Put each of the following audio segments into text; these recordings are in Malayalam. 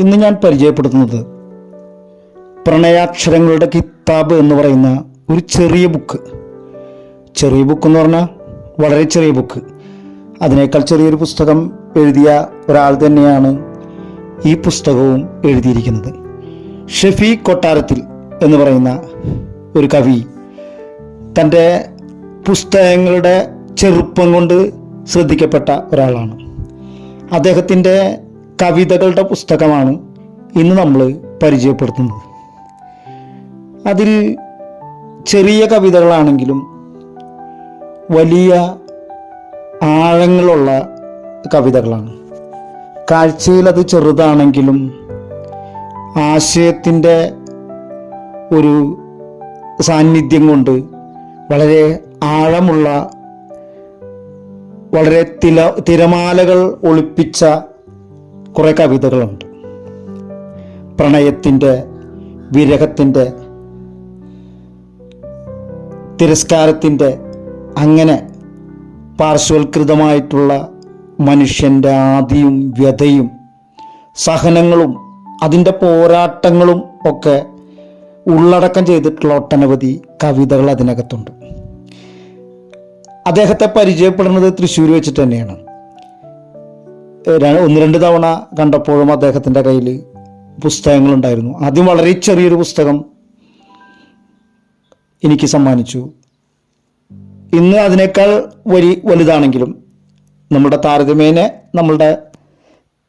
ഇന്ന് ഞാൻ പരിചയപ്പെടുത്തുന്നത് പ്രണയാക്ഷരങ്ങളുടെ കിതാബ് എന്ന് പറയുന്ന ഒരു ചെറിയ ബുക്ക്. ചെറിയ ബുക്ക് എന്ന് പറഞ്ഞാൽ വളരെ ചെറിയ ബുക്ക്. അതിനേക്കാൾ ചെറിയൊരു പുസ്തകം എഴുതിയ ഒരാൾ തന്നെയാണ് ഈ പുസ്തകവും എഴുതിയിരിക്കുന്നത്. ഷെഫി കൊട്ടാരത്തിൽ എന്ന് പറയുന്ന ഒരു കവി തന്റെ പുസ്തകങ്ങളുടെ ചെറുപ്പം കൊണ്ട് ശ്രദ്ധിക്കപ്പെട്ട ഒരാളാണ്. അദ്ദേഹത്തിന്റെ കവിതകളുടെ പുസ്തകമാണ് ഇന്ന് നമ്മൾ പരിചയപ്പെടുത്തുന്നത്. അതിൽ ചെറിയ കവിതകളാണെങ്കിലും വലിയ ആഴങ്ങളുള്ള കവിതകളാണ്. കാഴ്ചയിൽ അത് ചെറുതാണെങ്കിലും ആശയത്തിന്റെ ഒരു സാന്നിധ്യം കൊണ്ട് വളരെ ആഴമുള്ള വളരെ തില തിരമാലകൾ ഒളിപ്പിച്ച കുറേ കവിതകളുണ്ട്. പ്രണയത്തിന്റെ വിരഹത്തിന്റെ തിരസ്കാരത്തിന്റെ അങ്ങനെ പാർശ്വവൽകൃതമായിട്ടുള്ള മനുഷ്യന്റെ ആദിയും വ്യതയും സഹനങ്ങളും അതിന്റെ പോരാട്ടങ്ങളും ഒക്കെ ഉള്ളടക്കം ചെയ്തിട്ടുള്ള ഒട്ടനവധി കവിതകൾ അതിനകത്തുണ്ട്. അദ്ദേഹത്തെ പരിചയപ്പെടുന്നത് തൃശ്ശൂർ വെച്ചിട്ട് തന്നെയാണ്. ഒന്ന് രണ്ട് തവണ കണ്ടപ്പോഴും അദ്ദേഹത്തിന്റെ കയ്യിൽ പുസ്തകങ്ങളുണ്ടായിരുന്നു. ആദ്യം വളരെ ചെറിയൊരു പുസ്തകം എനിക്ക് സമ്മാനിച്ചു. ഇന്ന് അതിനേക്കാൾ വലി വലുതാണെങ്കിലും നമ്മുടെ താരതമ്യേന നമ്മളുടെ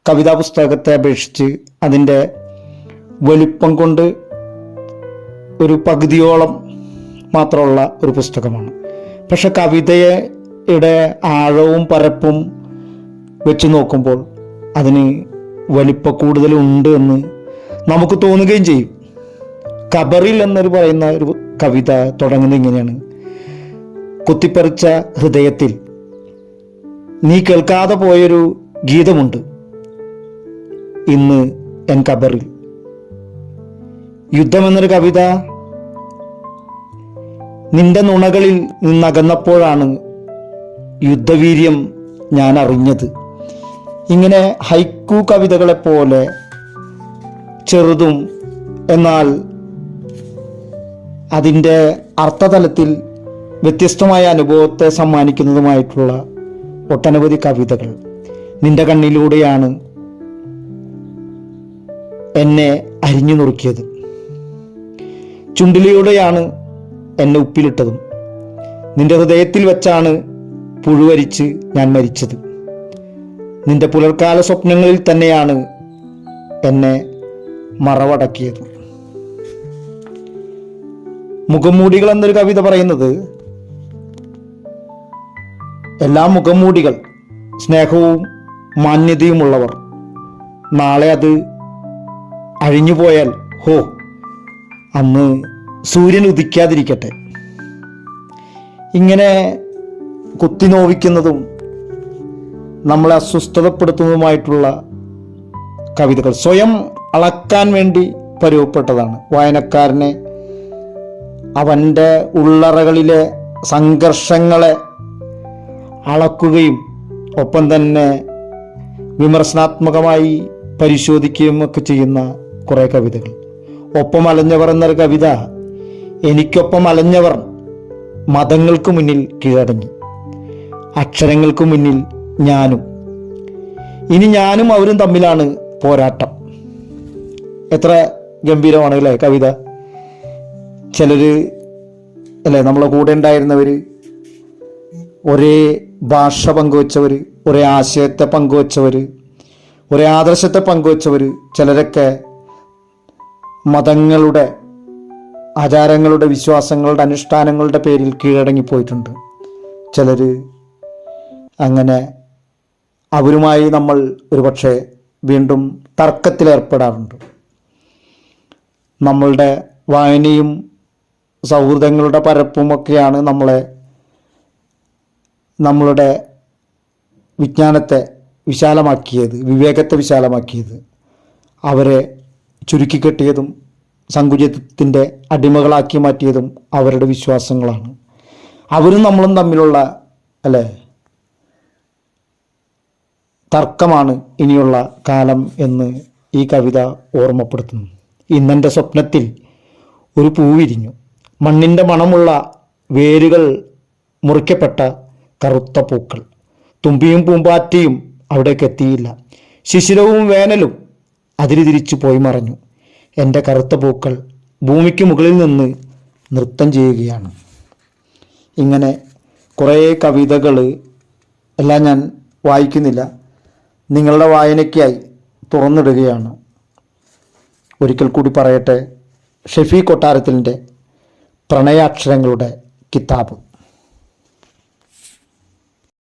കവിതാ പുസ്തകത്തെ അപേക്ഷിച്ച് അതിന്റെ വലിപ്പം കൊണ്ട് ഒരു പകുതിയോളം മാത്രമുള്ള ഒരു പുസ്തകമാണ്. പക്ഷെ കവിതയുടെ ആഴവും പരപ്പും വെച്ച് നോക്കുമ്പോൾ അതിന് വലിപ്പ കൂടുതലുണ്ട് എന്ന് നമുക്ക് തോന്നുകയും ചെയ്യും. കബറിൽ എന്നൊരു പറയുന്ന ഒരു കവിത തുടങ്ങുന്നത് ഇങ്ങനെയാണ്. കുത്തിപ്പറിച്ച ഹൃദയത്തിൽ നീ കേൾക്കാതെ പോയൊരു ഗീതമുണ്ട് ഇന്ന് എൻ കബറിൽ യുദ്ധം എന്നൊരു കവിത നിന്റെ നുണകളിൽ നിന്നകന്നപ്പോഴാണ് യുദ്ധവീര്യം ഞാൻ അറിഞ്ഞത്. ഇങ്ങനെ ഹൈക്കു കവിതകളെ പോലെ ചെറുതും എന്നാൽ അതിന്റെ അർത്ഥതലത്തിൽ വ്യത്യസ്തമായ അനുഭവത്തെ സമ്മാനിക്കുന്നതുമായിട്ടുള്ള ഒട്ടനവധി കവിതകൾ. നിന്റെ കണ്ണിലൂടെയാണ് എന്നെ അരിഞ്ഞു നുറുക്കിയത്. ചുണ്ടിലൂടെയാണ് എന്നെ ഉപ്പിലിട്ടതും. നിന്റെ ഹൃദയത്തിൽ വെച്ചാണ് പുഴുവരിച്ച് ഞാൻ മരിച്ചത്. നിന്റെ പുലർക്കാല സ്വപ്നങ്ങളിൽ തന്നെയാണ് എന്നെ മറവടക്കിയത്. മുഖംമൂടികൾ എന്നൊരു കവിത പറയുന്നത് എല്ലാ മുഖംമൂടികൾ സ്നേഹവും മാന്യതയുമുള്ളവർ. നാളെ അത് അഴിഞ്ഞു പോയാൽ ഹോ അന്ന് സൂര്യൻ ഉദിക്കാതിരിക്കട്ടെ. ഇങ്ങനെ കുത്തി നോവിക്കുന്നതും നമ്മളെ അസ്വസ്ഥതപ്പെടുത്തുന്നതുമായിട്ടുള്ള കവിതകൾ സ്വയം അളക്കാൻ വേണ്ടി പരുവപ്പെട്ടതാണ് വായനക്കാരനെ അവന്റെ ഉള്ളറകളിലെ സംഘർഷങ്ങളെ അളക്കുകയും ഒപ്പം തന്നെ വിമർശനാത്മകമായി പരിശോധിക്കുകയും ഒക്കെ ചെയ്യുന്ന കുറേ കവിതകൾ. ഒപ്പം അലഞ്ഞവർ എന്നൊരു കവിത എനിക്കൊപ്പം അലഞ്ഞവർ മതങ്ങൾക്ക് മുന്നിൽ കീഴടങ്ങി. അക്ഷരങ്ങൾക്ക് മുന്നിൽ ഞാനും. ഇനി ഞാനും അവരും തമ്മിലാണ് പോരാട്ടം. എത്ര ഗംഭീരമാണ് അല്ലേ കവിത? ചിലർ അല്ലേ നമ്മളെ കൂടെ ഉണ്ടായിരുന്നവർ ഒരേ ഭാഷ പങ്കുവച്ചവർ ഒരേ ആശയത്തെ പങ്കുവച്ചവർ ഒരേ ആദർശത്തെ പങ്കുവച്ചവർ ചിലരൊക്കെ മതങ്ങളുടെ ആചാരങ്ങളുടെ വിശ്വാസങ്ങളുടെ അനുഷ്ഠാനങ്ങളുടെ പേരിൽ കീഴടങ്ങിപ്പോയിട്ടുണ്ട്. ചിലർ അങ്ങനെ അവരുമായി നമ്മൾ ഒരുപക്ഷെ വീണ്ടും തർക്കത്തിലേർപ്പെടാറുണ്ട്. നമ്മളുടെ വായനയും സൗഹൃദങ്ങളുടെ പരപ്പുമൊക്കെയാണ് നമ്മളെ നമ്മളുടെ വിജ്ഞാനത്തെ വിശാലമാക്കിയത് വിവേകത്തെ വിശാലമാക്കിയത്. അവരെ ചുരുക്കിക്കെട്ടിയതും സങ്കുചിതത്തിന്റെ അടിമകളാക്കി മാറ്റിയതും അവരുടെ വിശ്വാസങ്ങളാണ്. അവരും നമ്മളും തമ്മിലുള്ള അല്ലേ? തർക്കമാണ് ഇനിയുള്ള കാലം എന്ന് ഈ കവിത ഓർമ്മപ്പെടുത്തുന്നു. ഇന്നെന്റെ സ്വപ്നത്തിൽ ഒരു പൂവിരിഞ്ഞു. മണ്ണിന്റെ മണമുള്ള വേരുകൾ മുറിക്കപ്പെട്ട കറുത്ത പൂക്കൾ. തുമ്പിയും പൂമ്പാറ്റയും അവിടേക്ക് എത്തിയില്ല. ശിശിരവും വേനലും അതിരിതിരിച്ചു പോയി മറഞ്ഞു. എന്റെ കറുത്ത പൂക്കൾ ഭൂമിക്ക് മുകളിൽ നിന്ന് നൃത്തം ചെയ്യുകയാണ്. ഇങ്ങനെ കുറേ കവിതകൾ എല്ലാം ഞാൻ വായിക്കുന്നില്ല. നിങ്ങളുടെ വായനയ്ക്കായി തുറന്നിടുകയാണ്. ഒരിക്കൽ കൂടി പറയട്ടെ ഷെഫി കൊട്ടാരത്തിന്റെ പ്രണയാക്ഷരങ്ങളുടെ കിതാബ്.